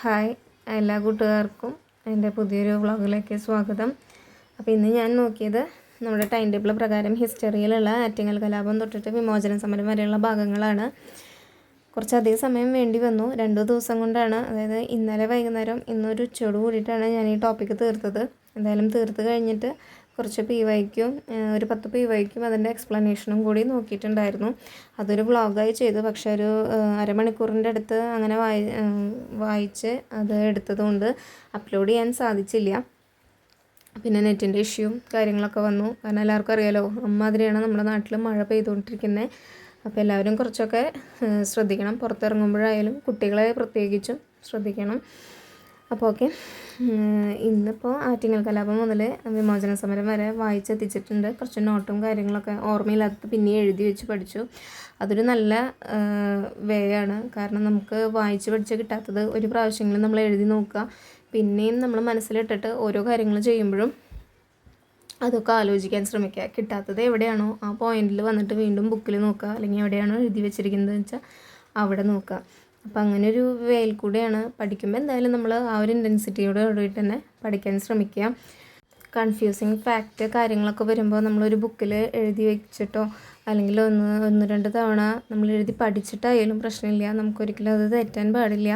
Hi എല്ലാ കൂട്ടുകാർക്കും എന്റെ പുതിയൊരു വ്ളോഗിലേക്ക് സ്വാഗതം. അപ്പോൾ ഇന്ന് ഞാൻ നോക്കിയത് നമ്മുടെ ടൈം ടേബിൾ പ്രകാരം ഹിസ്റ്ററിയിലുള്ള ആറ്റിങ്ങൽ കലാപം തൊട്ടിട്ട് വിമോചന സമരം വരെയുള്ള ഭാഗങ്ങളാണ്. കുറച്ചധികം സമയം വേണ്ടി വന്നു. രണ്ടു ദിവസം കൊണ്ടാണ് അതായത് ഇന്നലെ വൈകുന്നേരം ഇന്നൊരു ഉച്ചയോട് കൂടിയിട്ടാണ് ഞാൻ ഈ ടോപ്പിക്ക് തീർത്തത്. എന്തായാലും തീർത്ത് കഴിഞ്ഞിട്ട് കുറച്ച് പി വൈക്കും ഒരു പത്ത് പി വൈക്കും അതിന്റെ എക്സ്പ്ലനേഷനും കൂടി നോക്കിയിട്ടുണ്ടായിരുന്നു. അതൊരു വ്ളോഗായി ചെയ്തു. പക്ഷേ ഒരു അരമണിക്കൂറിന്റെ അടുത്ത് അങ്ങനെ വായി വായിച്ച് അത് എടുത്തതുകൊണ്ട് അപ്ലോഡ് ചെയ്യാൻ സാധിച്ചില്ല. പിന്നെ നെറ്റിന്റെ ഇഷ്യൂ കാര്യങ്ങളൊക്കെ വന്നു. കാരണം എല്ലാവർക്കും അറിയാലോ അമ്മാതിരിയാണ് നമ്മുടെ നാട്ടിൽ മഴ പെയ്തുകൊണ്ടിരിക്കുന്നത് അപ്പോൾ എല്ലാവരും കുറച്ചൊക്കെ ശ്രദ്ധിക്കണം. പുറത്തിറങ്ങുമ്പോഴായാലും കുട്ടികളെ പ്രത്യേകിച്ചും ശ്രദ്ധിക്കണം. അപ്പോൾ ഓക്കെ. ഇന്നിപ്പോൾ ആറ്റിങ്ങൽ കലാപം മുതൽ വിമോചന സമരം വരെ വായിച്ചെത്തിച്ചിട്ടുണ്ട്. കുറച്ച് നോട്ടും കാര്യങ്ങളൊക്കെ ഓർമ്മയില്ലാത്തത് പിന്നെ എഴുതി വെച്ച് പഠിച്ചു. അതൊരു നല്ല വേ ആണ്. കാരണം നമുക്ക് വായിച്ച് പഠിച്ച് കിട്ടാത്തത് ഒരു പ്രാവശ്യങ്ങളും നമ്മൾ എഴുതി നോക്കുക. പിന്നെയും നമ്മൾ മനസ്സിലിട്ടിട്ട് ഓരോ കാര്യങ്ങൾ ചെയ്യുമ്പോഴും അതൊക്കെ ആലോചിക്കാൻ ശ്രമിക്കുക. കിട്ടാത്തത് എവിടെയാണോ ആ പോയിന്റിൽ വന്നിട്ട് വീണ്ടും ബുക്കിൽ നോക്കുക. അല്ലെങ്കിൽ എവിടെയാണോ എഴുതി വെച്ചിരിക്കുന്നത് വെച്ചാൽ അവിടെ നോക്കുക. അപ്പോൾ അങ്ങനെ ഒരു വേയിൽ കൂടെയാണ് പഠിക്കുമ്പോൾ എന്തായാലും നമ്മൾ ആ ഒരു ഇന്റൻസിറ്റിയോട് കൂടിയിട്ട് തന്നെ പഠിക്കാൻ ശ്രമിക്കുക. കൺഫ്യൂസിങ് ഫാക്റ്റ് കാര്യങ്ങളൊക്കെ വരുമ്പോൾ നമ്മളൊരു ബുക്കിൽ എഴുതി വെച്ചിട്ടോ അല്ലെങ്കിൽ ഒന്ന് ഒന്ന് രണ്ട് തവണ നമ്മൾ എഴുതി പഠിച്ചിട്ടായാലും പ്രശ്നമില്ല. നമുക്കൊരിക്കലും അത് തെറ്റാൻ പാടില്ല.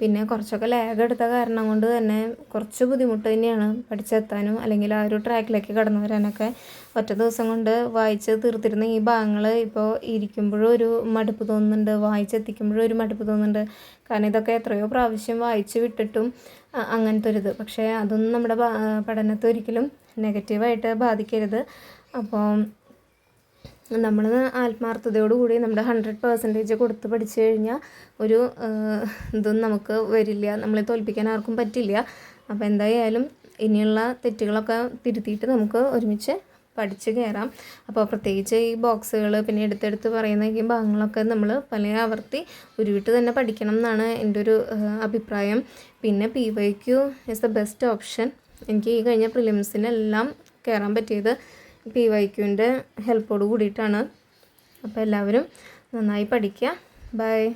പിന്നെ കുറച്ചൊക്കെ ലാഗ് എടുത്ത കാരണം കൊണ്ട് തന്നെ കുറച്ച് ബുദ്ധിമുട്ട് തന്നെയാണ് പഠിച്ചെത്താനും അല്ലെങ്കിൽ ആ ഒരു ട്രാക്കിലേക്ക് കടന്നു വരാനൊക്കെ ഒറ്റ ദിവസം കൊണ്ട് വായിച്ച് തീർത്തിരുന്ന ഈ ഭാഗങ്ങൾ ഇപ്പോൾ ഇരിക്കുമ്പോഴും ഒരു മടുപ്പ് തോന്നുന്നുണ്ട് വായിച്ചെത്തിക്കുമ്പോഴും ഒരു മടുപ്പ് തോന്നുന്നുണ്ട്. കാരണം ഇതൊക്കെ എത്രയോ പ്രാവശ്യം വായിച്ചു വിട്ടിട്ടും അങ്ങനത്തെ ഒരു ഇത്. പക്ഷേ അതൊന്നും നമ്മുടെ പഠനത്തെ ഒരിക്കലും നെഗറ്റീവായിട്ട് ബാധിക്കരുത്. അപ്പോൾ നമ്മൾ ആത്മാർത്ഥതയോടുകൂടി നമ്മുടെ ഹൺഡ്രഡ് പെർസെന്റേജ് കൊടുത്ത് പഠിച്ചു കഴിഞ്ഞാൽ ഒരു ഇതും നമുക്ക് വരില്ല. നമ്മളെ തോൽപ്പിക്കാൻ ആർക്കും പറ്റില്ല. അപ്പോൾ എന്തായാലും ഇനിയുള്ള തെറ്റുകളൊക്കെ തിരുത്തിയിട്ട് നമുക്ക് ഒരുമിച്ച് പഠിച്ച് കയറാം അപ്പോൾ പ്രത്യേകിച്ച് ഈ ബോക്സുകൾ പിന്നെ എടുത്തെടുത്ത് പറയുന്ന ഈ ഭാഗങ്ങളൊക്കെ നമ്മൾ പല ആവർത്തി ഉരുവിട്ട് തന്നെ പഠിക്കണം എന്നാണ് എന്റെ ഒരു അഭിപ്രായം. പിന്നെ P Y Q is the best option എനിക്ക് ഈ കഴിഞ്ഞ പ്രിലിംസിനെല്ലാം കയറാൻ പറ്റിയത് പി വൈ ക്യുവിന്റെ ഹെൽപ്പോട് കൂടിയിട്ടാണ്. അപ്പോൾ എല്ലാവരും നന്നായി പഠിക്കുക ബൈ